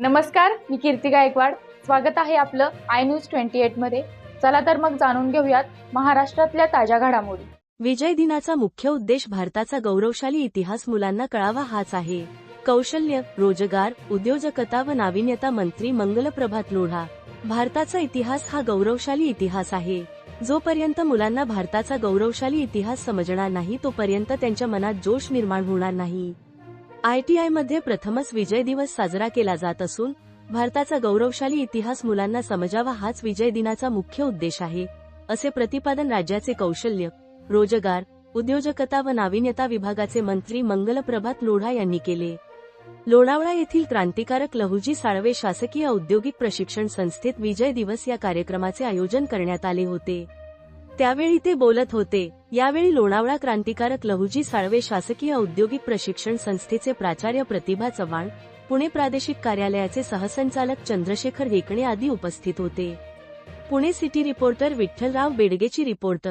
नमस्कार मी कीर्ती गायकवाड. स्वागत आहे आपलं आय न्यूज ट्वेंटी एटमध्ये. चला तर मग जाणून घेऊयात महाराष्ट्रातल्या ताज्या घडामोडी. विजय दिनाचा मुख्य उद्देश भारताचा गौरवशाली इतिहास मुलांना कळावा हाच आहे. कौशल्य रोजगार उद्योजकता व नाविन्यता मंत्री मंगल प्रभात लोढा. भारताचा इतिहास हा गौरवशाली इतिहास आहे. जोपर्यंत मुलांना भारताचा गौरवशाली इतिहास समजणार नाही तोपर्यंत त्यांच्या मनात जोश निर्माण होणार नाही. आयटीआयमध्ये प्रथमच विजय दिवस साजरा केला जात असून भारताचा गौरवशाली इतिहास मुलांना समजावा हाच विजय दिनाचा मुख्य उद्देश आहे असे प्रतिपादन राज्याचे कौशल्य रोजगार उद्योजकता व नाविन्यता विभागाचे मंत्री मंगल प्रभात लोढा यांनी केले. लोणावळा येथील क्रांतिकारक लहुजी साळवे शासकीय औद्योगिक प्रशिक्षण संस्थेत विजय दिवस या कार्यक्रमाचे आयोजन करण्यात आले होते. त्यावेळी ते बोलत होते. यावेळी लोणावळा क्रांतिकारक लहुजी साळवे शासकीय औद्योगिक प्रशिक्षण संस्थेचे प्राचार्य प्रतिभा चव्हाण पुणे प्रादेशिक कार्यालयाचे सहसंचालक चंद्रशेखर हेकणे आदी उपस्थित होते. पुणे सिटी रिपोर्टर विठ्ठलराव बेडगेची रिपोर्ट